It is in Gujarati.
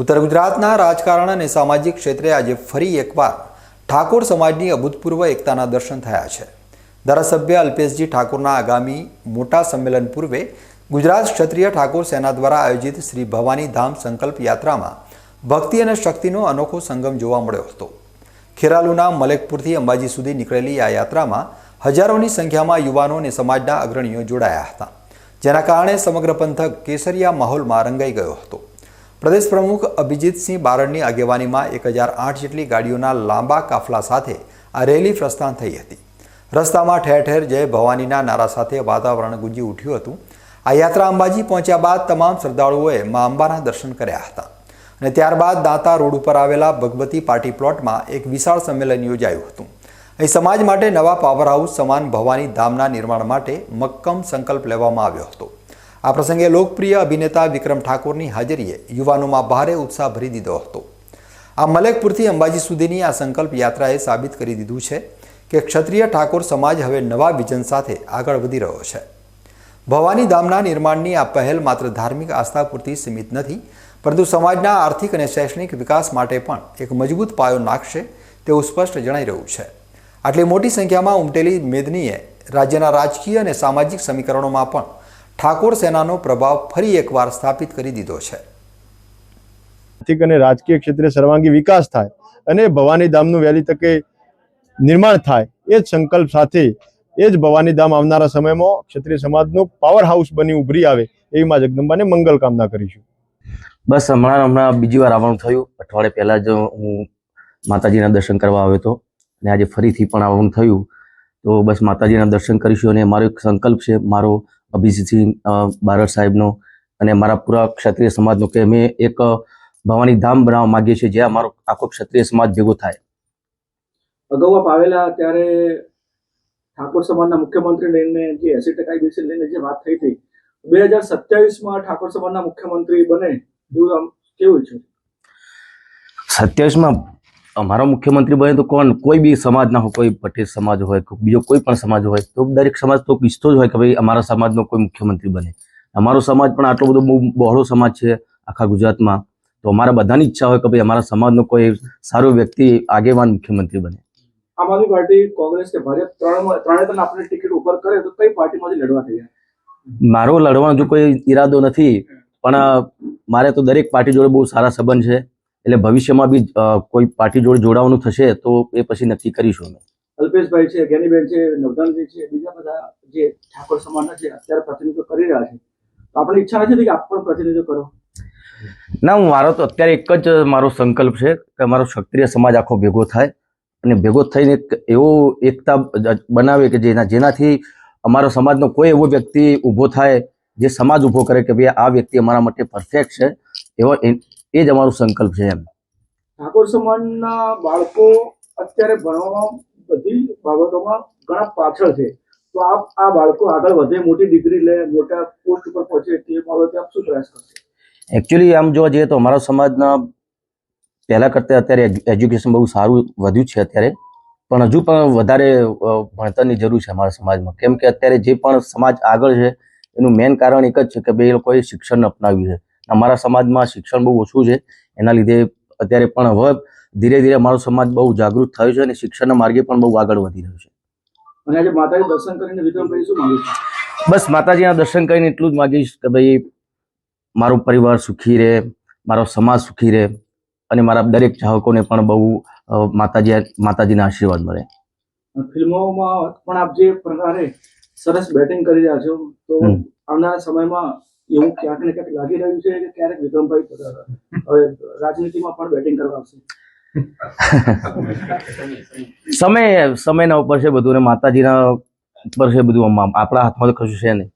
ઉત્તર ગુજરાતના રાજકારણ અને સામાજિક ક્ષેત્રે આજે ફરી એકવાર ઠાકોર સમાજની અભૂતપૂર્વ એકતાના દર્શન થયા છે. ધારાસભ્ય અલ્પેશજી ઠાકોરના આગામી મોટા સંમેલન પૂર્વે ગુજરાત ક્ષત્રિય ઠાકોર સેના દ્વારા આયોજિત શ્રી ભવાની ધામ સંકલ્પ યાત્રામાં ભક્તિ અને શક્તિનો અનોખો સંગમ જોવા મળ્યો હતો. ખેરાલુના મલેકપુરથી અંબાજી સુધી નીકળેલી આ યાત્રામાં હજારોની સંખ્યામાં યુવાનો અને સમાજના અગ્રણીઓ જોડાયા હતા. જેના કારણે સમગ્ર પંથક કેસરિયા માહોલમાં રંગાઈ ગયો હતો. પ્રદેશ પ્રમુખ અભિજીતસિંહ બારડની આગેવાનીમાં એક હજાર આઠ જેટલી ગાડીઓના લાંબા કાફલા સાથે આ રેલી પ્રસ્થાન થઈ હતી. રસ્તામાં ઠેર ઠેર જય ભવાનીના નારા સાથે વાતાવરણ ગુંજી ઉઠ્યું હતું. આ યાત્રા અંબાજી પહોંચ્યા બાદ તમામ શ્રદ્ધાળુઓએ મા અંબાના દર્શન કર્યા હતા. અને ત્યારબાદ દાંતા રોડ ઉપર આવેલા ભગવતી પાર્ટી પ્લોટમાં એક વિશાળ સંમેલન યોજાયું હતું. અહીં સમાજ માટે નવા પાવર હાઉસ સમાન ભવાની ધામના નિર્માણ માટે મક્કમ સંકલ્પ લેવામાં આવ્યો હતો. આ પ્રસંગે લોકપ્રિય અભિનેતા વિક્રમ ઠાકોરની હાજરીએ યુવાનોમાં ભારે ઉત્સાહ ભરી દીધો હતો. આ મલેકપુરથી અંબાજી સુધીની આ સંકલ્પ યાત્રાએ સાબિત કરી દીધું છે કે ક્ષત્રિય ઠાકોર સમાજ હવે નવા વિઝન સાથે આગળ વધી રહ્યો છે. ભવાની ધામના નિર્માણની આ પહેલ માત્ર ધાર્મિક આસ્થા પૂરતી સીમિત નથી, પરંતુ સમાજના આર્થિક અને શૈક્ષણિક વિકાસ માટે પણ એક મજબૂત પાયો નાખશે તેવું સ્પષ્ટ જણાઈ રહ્યું છે. આટલી મોટી સંખ્યામાં ઉમટેલી મેદનીએ રાજ્યના રાજકીય અને સામાજિક સમીકરણોમાં પણ ઠાકોર સેનાનો પ્રભાવ ફરી એકવાર સ્થાપિત કરી દીધો છે. આર્થિક અને રાજકીય ક્ષેત્રે સર્વાંગી વિકાસ થાય અને ભવાની ધામનું વહેલી તકે નિર્માણ થાય એ જ સંકલ્પ સાથે એ જ ભવાની ધામ આવનારા સમયમાં ક્ષત્રિય સમાજનું પાવર હાઉસ બની ઉભરી આવે એવી માં જગદંબાને મંગલ કામના કરીશું. બસ હમણાં હમણાં બીજી વાર આવવાનું થયું. અઠવાડિયે પહેલાં જ હું માતાજીના દર્શન કરવા આવ્યો હતો અને આજે ફરીથી પણ આવવાનું થયું. તો બસ માતાજીના દર્શન કરીશું અને મારો એક સંકલ્પ છે મારો અભિજીતસિંહ અ, બારડ સાહેબનો અને અમારા પૂરા ક્ષત્રિય સમાજનો કે અમે એક ભવાની ધામ બનાવવા માંગીએ છીએ જ્યાં અમારો આખો ક્ષત્રિય સમાજ ભેગો થાય. અગાઉ આપ આવેલા ત્યારે ઠાકોર સમાજના મુખ્યમંત્રી લઈને જે એસી ટકા બેસી લઈને જે વાત થઈ હતી બે હજાર સત્યાવીસમાં ઠાકોર સમાજના મુખ્યમંત્રી બને એવું આમ કેવું છે? સત્યાવીસમાં અમારો મુખ્યમંત્રી બને તો કોણ? કોઈ બી સમાજના હોય કોઈ પટેલ સમાજ હોય બીજો કોઈ પણ સમાજ હોય તો દરેક સમાજ તો ઈચ્છતો જ હોય કે ભાઈ અમારા સમાજનો કોઈ મુખ્યમંત્રી બને. અમારો સમાજ પણ આટલો બધો બહુ બહોળો સમાજ છે આખા ગુજરાતમાં. તો અમારા બધાની ઈચ્છા હોય કે ભાઈ અમારા સમાજનો કોઈ સારો વ્યક્તિ આગેવાન મુખ્યમંત્રી બને. આમ આદમી પાર્ટી કોંગ્રેસ કે ભાજપ ત્રણ ત્રણે ત્રણ આપણે ટિકિટ ઉપર કરે તો કઈ પાર્ટીમાંથી લડવા મારો લડવાનો જો કોઈ ઈરાદો નથી પણ મારે તો દરેક પાર્ટી જોડે બહુ સારા સંબંધ છે. એટલે ભવિષ્યમાં બી કોઈ પાર્ટી જોડે જોડાવાનું થશે તો એ પછી નક્કી કરીશું અમે. અલ્પેશભાઈ છે જ્ઞાનીબેન છે નવદાનજી છે બીજા બધા જે ઠાકોર સમાજના છે અત્યારે પ્રતિનિધિત્વ કરી રહ્યા છે તો આપણે ઈચ્છા નથી કે આપ પણ પ્રતિનિધિત્વ કરો. ના હું મારો તો અત્યારે એક જ મારો સંકલ્પ છે કે મારો ક્ષત્રિય સમાજ આખો ભેગો થાય અને ભેગો થઈને એવો એકતા બનાવે કે જેના જેનાથી અમારો સમાજનો કોઈ એવો વ્યક્તિ ઊભો થાય જે સમાજ ઊભો કરે કે ભાઈ આ વ્યક્તિ અમારા માટે પરફેક્ટ છે એવો એ જ અમારો સંકલ્પ છે એમ. ઠાકોર સમાજના બાળકો અત્યારે ભણવામાં બધી બાબતોમાં ઘણા પાછળ છે. તો આપ આ બાળકો આગળ વધે મોટી ડિગ્રી લે મોટા પોસ્ટ ઉપર પહોંચે તે બાબતે આપ શું પ્રયાસ કરશો? એકચ્યુઅલી આમ જોવા જઈએ તો અમારા સમાજના પહેલાં કરતાં અત્યારે એજ્યુકેશન બહુ સારું વધ્યું છે અત્યારે. પણ હજુ પણ વધારે ભણતરની જરૂર છે અમારા સમાજમાં. કેમ કે અત્યારે જે પણ સમાજ આગળ છે એનું મેઇન કારણ એક જ છે કે ભાઈ એ લોકોએ શિક્ષણ અપનાવ્યું છે. અમારા સમાજમાં શિક્ષણ બહુ ઓછું છે. એના લીધે અત્યારે પણ હવે ધીરે ધીરે અમારો સમાજ બહુ જાગૃત થયો છે અને શિક્ષણના માર્ગે પણ બહુ આગળ વધી રહ્યો છે. અને આજે માતાજી દર્શન કરીને વિક્રમભાઈ શું માંગ્યું છે? બસ માતાજીના દર્શન કરીને એટલું જ માગીશ કે ભાઈ મારો પરિવાર સુખી રહે મારો સમાજ સુખી રહે અને મારા દરેક ચાહકોને પણ બહુ માતાજી માતાજીના આશીર્વાદ મળે. ફિલ્મોમાં પણ આપ જે પ્રકારે સરસ બેટિંગ કરી રહ્યા છો તો. આવનારા સમયમાં એવું ક્યાંક ને ક્યાંક લાગી રહ્યું છે કે ક્યારેક વિક્રમભાઈ હવે રાજનીતિમાં પણ બેટિંગ કરવા આવશે સમય, સમયના ઉપર છે બધું અને માતાજીના ઉપર છે બધું આપણા હાથમાં તો કશું છે નહીં.